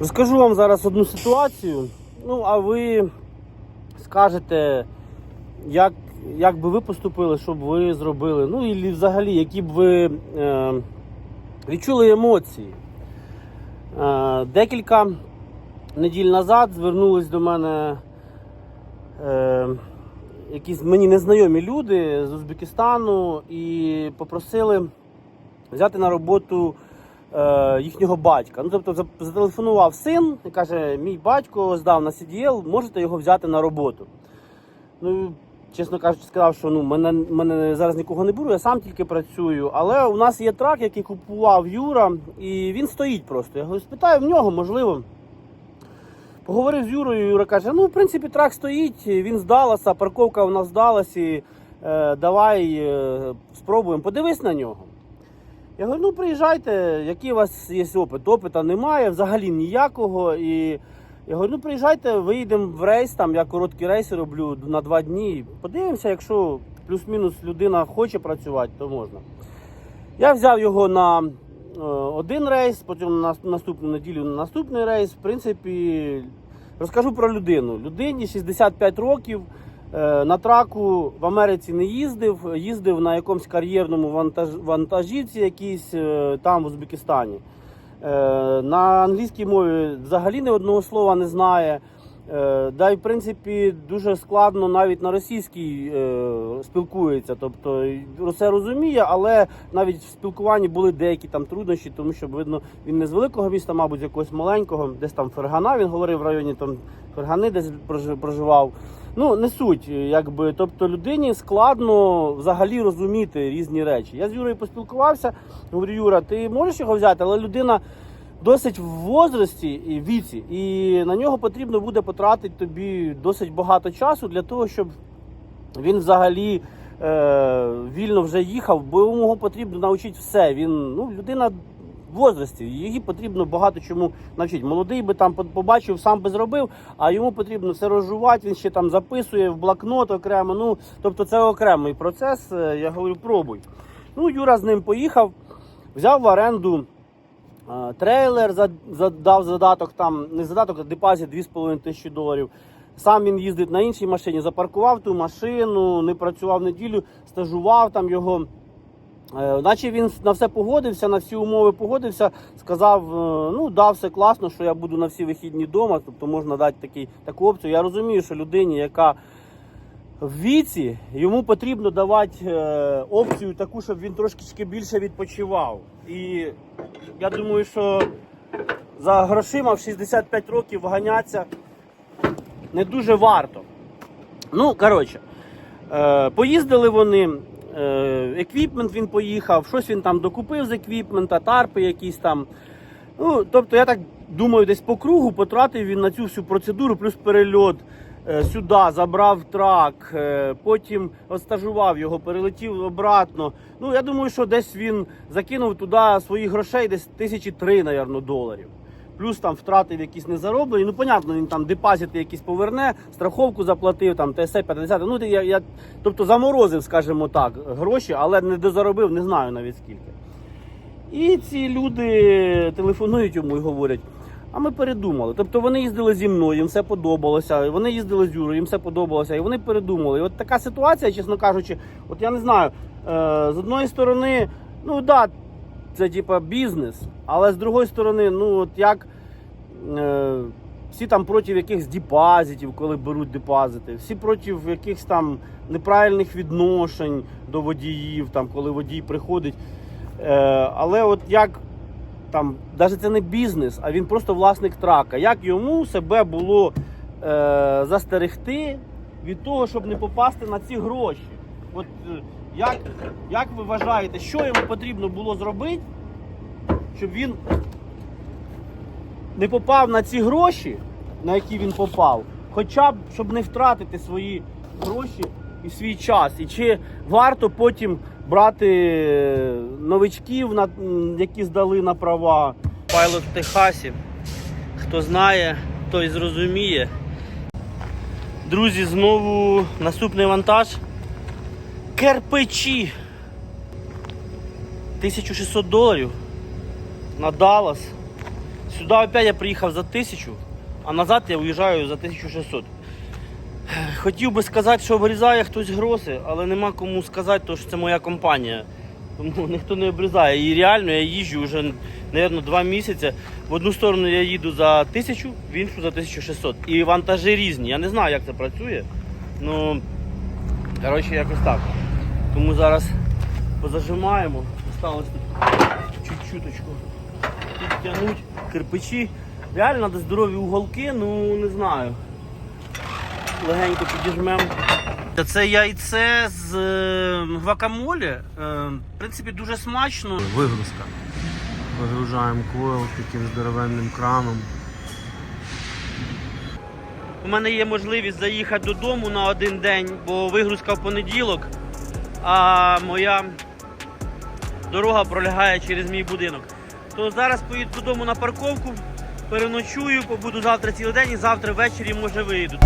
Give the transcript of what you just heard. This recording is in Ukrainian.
Розкажу вам зараз одну ситуацію. Ну, а ви скажете, як, як би ви поступили, що б ви зробили. Ну, і взагалі, які б ви е, відчули емоції. Е, декілька неділь назад звернулись до мене е, якісь мені незнайомі люди з Узбекистану і попросили взяти на роботу е, їхнього батька. Ну, тобто зателефонував син і каже: мій батько здав на CDL, можете його взяти на роботу. Ну, чесно кажучи, сказав, що ну, мене, мене зараз нікого не беру, я сам тільки працюю. Але у нас є трак, який купував Юра, і він стоїть просто. Я говорю, спитаю в нього, можливо. Поговорив з Юрою, Юра каже: ну, в принципі, трак стоїть, він з Далласа, парковка у нас в Далласі, е, давай е, спробуємо, подивись на нього. Я говорю, ну приїжджайте, який у вас є опит? Опита немає, взагалі ніякого. І я говорю, ну приїжджайте, виїдемо в рейс, там я короткі рейси роблю на два дні. Подивимося, якщо плюс-мінус людина хоче працювати, то можна. Я взяв його на е, один рейс, потім на наступну неділю на наступний рейс. В принципі, розкажу про людину. Людині 65 років. Е, На траку в Америці не їздив, їздив на якомусь кар'єрному вантаж, вантажівці якійсь е, там в Узбекистані. Е, На англійській мові взагалі ні одного слова не знає. Е, Да, і в принципі дуже складно навіть на російській е, спілкується. Тобто все розуміє, але навіть в спілкуванні були деякі там труднощі, тому що видно, він не з великого міста, мабуть, якогось маленького, десь там Фергана. Він говорив в районі там Фергани, десь прожи- проживав. Ну не суть, якби тобто людині складно взагалі розуміти різні речі. Я з Юрою поспілкувався. Говорю, Юра, ти можеш його взяти, але людина досить в возрасті і віці, і на нього потрібно буде потратити тобі досить багато часу для того, щоб він взагалі е, вільно вже їхав, бо йому потрібно навчити все. Він ну, людина в возрасті, її потрібно багато чому навчити. Молодий би там побачив, сам би зробив, а йому потрібно все розжувати, він ще там записує в блокнот окремо. Ну, тобто це окремий процес. Е, Я говорю, пробуй. Ну, Юра з ним поїхав, взяв в оренду. Трейлер за- за- дав задаток, там не задаток, а депозит 2,5 тисячі доларів. Сам він їздить на іншій машині, запаркував ту машину, не працював неділю, стажував там його. Е, Наче він на все погодився, на всі умови погодився, сказав: е, ну да, все класно, що я буду на всі вихідні вдома, тобто можна дати такий, таку опцію. Я розумію, що людині, яка в віці, йому потрібно давати е, опцію таку, щоб він трошки більше відпочивав. І я думаю, що за грошима в 65 років ганяться не дуже варто. Ну, коротше, е, поїздили вони. е, Еквіпмент він поїхав, щось він там докупив з еквіпмента, тарпи якісь там. Ну, тобто, я так думаю, десь по кругу потратив він на цю всю процедуру, плюс перельот сюди, забрав трак, е, потім остажував його, перелетів обратно. Ну, я думаю, що десь він закинув туди своїх грошей, десь тисячі три, мабуть, доларів. Плюс там втратив якісь незароблені. Ну, понятно, він там депозити якісь поверне, страховку заплатив, там ТСЕ 50. Ну, я, я, тобто заморозив, скажімо так, гроші, але не дозаробив, не знаю навіть скільки. І ці люди телефонують йому і говорять: а ми передумали. Тобто вони їздили зі мною, їм все подобалося. Вони їздили з Юрою, їм все подобалося, і вони передумали. І от така ситуація, чесно кажучи, от я не знаю, е, з одної сторони, ну да, це типа бізнес, але з другої сторони, ну от як. Е, всі там проти якихось депозитів, коли беруть депозити, всі проти якихось там неправильних відношень до водіїв, там, коли водій приходить. Е, але от як там, навіть це не бізнес, а він просто власник трака. Як йому себе було е, застерегти від того, щоб не попасти на ці гроші? От е, як, як ви вважаєте, що йому потрібно було зробити, щоб він не попав на ці гроші, на які він попав, хоча б щоб не втратити свої гроші і свій час. І чи варто потім брати е, новичків, які здали на права? Пайлот в Техасі. Хто знає, той зрозуміє. Друзі, знову наступний вантаж. Керпичі. 1600 доларів на Даллас. Сюди опять я приїхав за тисячу, а назад я уїжджаю за 1600. Хотів би сказати, що обрізає хтось гроси, але нема кому сказати, тому що це моя компанія. Тому ніхто не обрізає. І реально я їжджу вже, мабуть, два місяці. В одну сторону я їду за тисячу, в іншу за 1600. І вантажі різні. Я не знаю, як це працює. Ну, коротше, якось так. Тому зараз позажимаємо. Осталось тут чуть-чуточку підтягнуть кирпичі. Реально треба здорові уголки, ну не знаю. Легенько підіжмемо. Це яйце з е, гвакамолі. Е, в принципі, дуже смачно. Вигрузка. Вигружаємо койл таким здоровенним краном. У мене є можливість заїхати додому на один день, бо вигрузка в понеділок, а моя дорога пролягає через мій будинок. То зараз поїду додому на парковку, переночую, побуду завтра цілий день і завтра ввечері може вийду.